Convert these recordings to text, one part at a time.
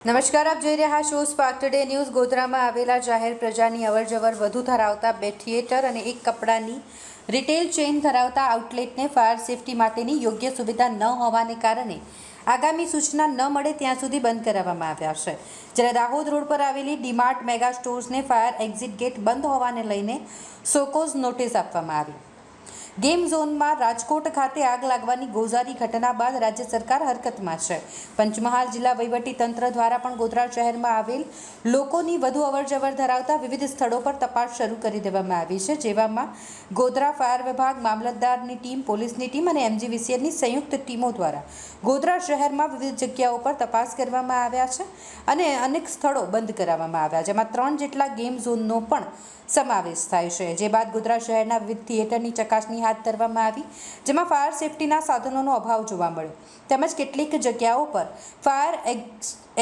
નમસ્કાર, આપ જોઈ રહ્યા છો સ્પાર્ક ટુડે ન્યૂઝ ગોધરામાં આવેલા જાહેર પ્રજાની અવરજવર વધુ ધરાવતા બે થિયેટર અને એક કપડાની રિટેલ ચેઇન ધરાવતા આઉટલેટને ફાયર સેફટી માટેની યોગ્ય સુવિધા ન હોવાને કારણે આગામી સૂચના ન મળે ત્યાં સુધી બંધ કરાવવામાં આવ્યા છે. જ્યારે દાહોદ રોડ પર આવેલી ડીમાર્ટ મેગા સ્ટોર્સને ફાયર એક્ઝિટ ગેટ બંધ હોવાને લઈને સોકોઝ નોટિસ આપવામાં આવી. ગેમ ઝોનમાં રાજકોટ ખાતે આગ લાગવાની ગોઝારી ઘટના બાદ રાજ્ય સરકાર હરકતમાં છે. પંચમહાલ જિલ્લા વહીવટી તંત્ર દ્વારા પણ ગોધરા શહેરમાં આવેલ લોકોની વધુ અવરજવર ધરાવતા વિવિધ સ્થળો પર તપાસ શરૂ કરી દેવામાં આવી છે, જેવામાં ગોધરા ફાયર વિભાગ મામલતદારની ટીમ, પોલીસની ટીમ અને એમજીવીસીએલની સંયુક્ત ટીમો દ્વારા ગોધરા શહેરમાં વિવિધ જગ્યાઓ પર તપાસ કરવામાં આવ્યા છે અને અનેક સ્થળો બંધ કરાવવામાં આવ્યા, જેમાં ત્રણ જેટલા ગેમ ઝોનનો પણ સમાવેશ થાય છે. જે બાદ ગોધરા શહેરના વિવિધ થિયેટરની ચકાસણી હાથ ધરવામાં આવી, જેમાં ફાયર સેફટીના સાધનોનો અભાવ જોવા મળ્યો. તેમજ કેટલીક જગ્યાઓ પર ફાયર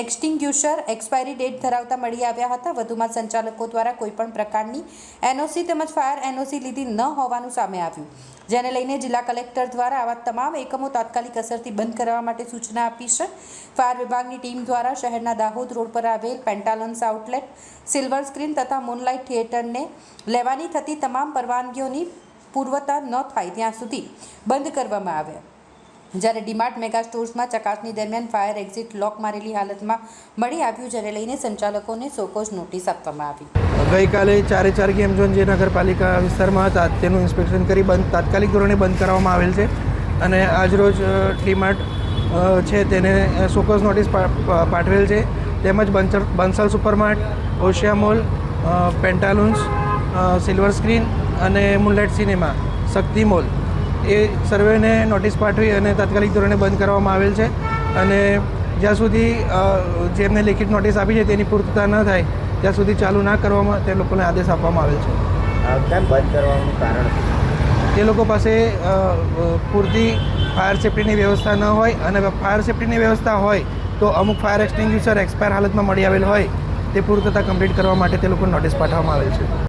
એક્સટિંગ્યુશર એક્સપાયરી ડેટ ધરાવતા મળી આવ્યા હતા. વધુમાં સંચાલકો દ્વારા કોઈપણ પ્રકારની એનઓસી તેમજ ફાયર એનઓસી લીધી ન હોવાનું સામે આવ્યું. જેને લઈને જિલ્લા કલેક્ટર દ્વારા આવા તમામ એકમો તાત્કાલિક અસરથી બંધ કરવા માટે સૂચના આપી છે. ફાયર વિભાગની ટીમ દ્વારા શહેરના દાહોદ રોડ પર આવેલ પેન્ટાલન્સ આઉટલેટ સિલ્વર સ્ક્રીન તથા મૂનલાઇટ થિયેટરને લેવાની થતી તમામ પરવાનગીઓની પૂર્વતા ન થાય ત્યાં સુધી બંધ કરવામાં આવ્યા જ્યારે ડીમાર્ટ મેગા સ્ટોર્સમાં ચકાસણી દરમિયાન ફાયર એક્ઝિટ લોક મારેલી હાલતમાં મળી આવ્યું, જેને લઈને સંચાલકોને સોકોઝ નોટિસ આપવામાં આવી. ગઈકાલે ચારે ચાર ગેમ ઝોન જે નગરપાલિકા વિસ્તારમાં હતા, તેનું ઇન્સ્પેક્શન કરી બંધ, તાત્કાલિક ધોરણે બંધ કરવામાં આવેલ છે. અને આજરોજ ડીમાર્ટ છે તેને સોકોઝ નોટિસ પાઠવેલ છે. તેમજ Bansal Supermart, Osia mall Pantaloons Silver Screen અને મુનલાઇટ સિનેમા શક્તિ મોલ એ સર્વેને નોટિસ પાઠવી અને તાત્કાલિક ધોરણે બંધ કરવામાં આવેલ છે. અને જ્યાં સુધી જેમને લેખિત નોટિસ આપી છે તેની પૂર્તતા ન થાય ત્યાં સુધી ચાલુ ના કરવામાં તે લોકોને આદેશ આપવામાં આવેલ છે. કેમ બંધ કરવાનું કારણ? તે લોકો પાસે પૂરતી ફાયર સેફ્ટીની વ્યવસ્થા ન હોય અને ફાયર સેફ્ટીની વ્યવસ્થા હોય તો અમુક ફાયર એક્સટિંગ્યુશર એક્સપાયર હાલતમાં મળી આવેલ હોય તે પૂર્તતા કમ્પ્લીટ કરવા માટે તે લોકોને નોટિસ પાઠવવામાં આવેલ છે.